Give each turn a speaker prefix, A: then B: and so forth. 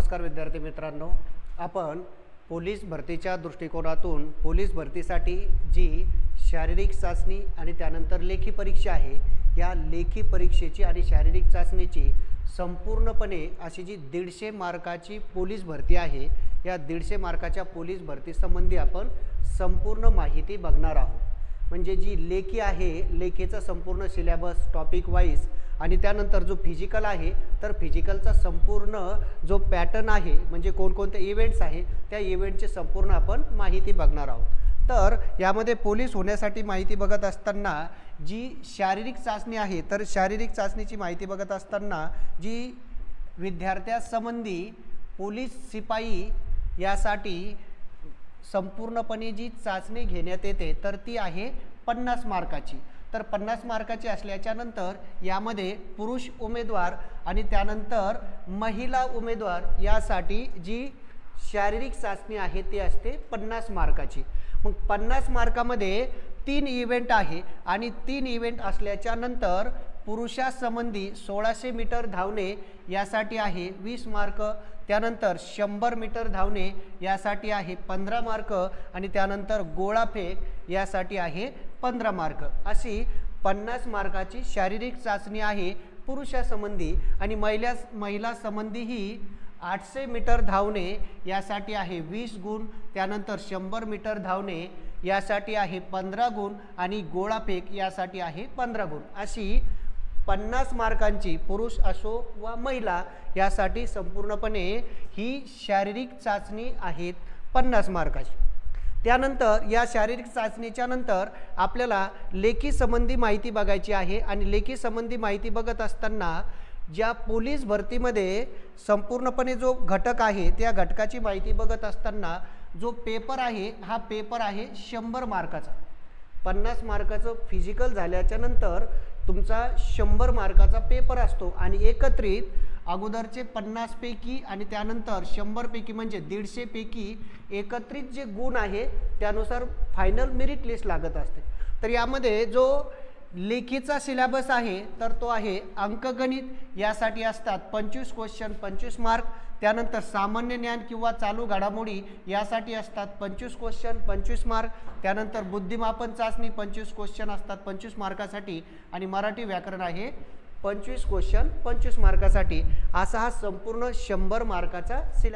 A: नमस्कार विद्यार्थी मित्रांनो. आपण पोलीस भरतीच्या दृष्टिकोनातून पोलीस भरतीसाठी जी शारीरिक चाचणी आणि त्यानंतर लेखी परीक्षा आहे या लेखी परीक्षेची आणि शारीरिक चाचणीची संपूर्णपणे अशी जी दीडशे मार्काची पोलीस भरती आहे या दीडशे मार्काच्या पोलीस भरतीसंबंधी आपण संपूर्ण माहिती बघणार आहोत. म्हणजे जी लेखी आहे लेखीचा संपूर्ण सिलेबस टॉपिक वाईज आणि त्यानंतर जो फिजिकल आहे तर फिजिकलचा संपूर्ण जो पॅटर्न आहे म्हणजे कोणकोणते इव्हेंट्स आहे त्या इव्हेंटची संपूर्ण आपण माहिती बघणार आहोत. तर यामध्ये पोलीस होण्यासाठी माहिती बघत असताना जी शारीरिक चाचणी आहे तर शारीरिक चाचणीची माहिती बघत असताना जी विद्यार्थ्यासंबंधी पोलीस शिपाई यासाठी संपूर्णपणे जी चाचणी घेण्यात येते तर ती आहे पन्नास मार्काची. तर पन्नास मार्काची असल्याच्यानंतर यामध्ये पुरुष उमेदवार आणि त्यानंतर महिला उमेदवार यासाठी जी शारीरिक चाचणी आहे ती असते पन्नास मार्काची. मग पन्नास मार्कामध्ये तीन इव्हेंट आहे आणि तीन इव्हेंट असल्याच्या नंतर पुरुषासंबंधी सोळाशे मीटर धावणे यासाठी आहे वीस मार्क त्यानंतर शंभर मीटर धावणे यासाठी आहे पंधरा मार्क आणि त्यानंतर गोळाफेक यासाठी आहे पंधरा मार्क. अशी पन्नास मार्काची शारीरिक चाचणी आहे पुरुषासंबंधी आणि महिला महिला संबंधीही आठशे मीटर धावणे यासाठी आहे वीस गुण त्यानंतर शंभर मीटर धावणे यासाठी आहे पंधरा गुण आणि गोळाफेक यासाठी आहे पंधरा गुण. अशी पन्नास मार्कांची पुरुष असो वा महिला यासाठी संपूर्णपणे ही शारीरिक चाचणी आहेत पन्नास मार्काची. त्यानंतर या शारीरिक चाचणीच्या नंतर आपल्याला लेखी संबंधी माहिती बघायची आहे आणि लेखी संबंधी माहिती बघत असताना ज्या पोलीस भरतीमध्ये संपूर्णपणे जो घटक आहे त्या घटकाची माहिती बघत असताना जो पेपर आहे हा पेपर आहे शंभर मार्काचा. पन्नास मार्काचं फिजिकल झाल्याच्यानंतर तुमचा शंभर मार्काचा पेपर असतो आणि एकत्रित अगोदरचे पन्नासपैकी आणि त्यानंतर शंभरपैकी म्हणजे दीडशेपैकी एकत्रित जे गुण आहे त्यानुसार फायनल मेरिट लिस्ट लागत असते. तर यामध्ये जो लेखीचा सिलेबस आहे तर तो आहे अंकगणित. यासाठी असतात पंचवीस क्वेश्चन पंचवीस मार्क त्यानंतर सामान्य ज्ञान किंवा चालू घडामोडी यासाठी असतात पंचवीस क्वेश्चन पंचवीस मार्क त्यानंतर बुद्धिमापन चाचणी पंचवीस क्वेश्चन असतात पंचवीस मार्कासाठी आणि मराठी व्याकरण आहे पंचवीस क्वेश्चन पंचवीस मार्कासाठी असा हा संपूर्ण शंभर मार्काचा सिला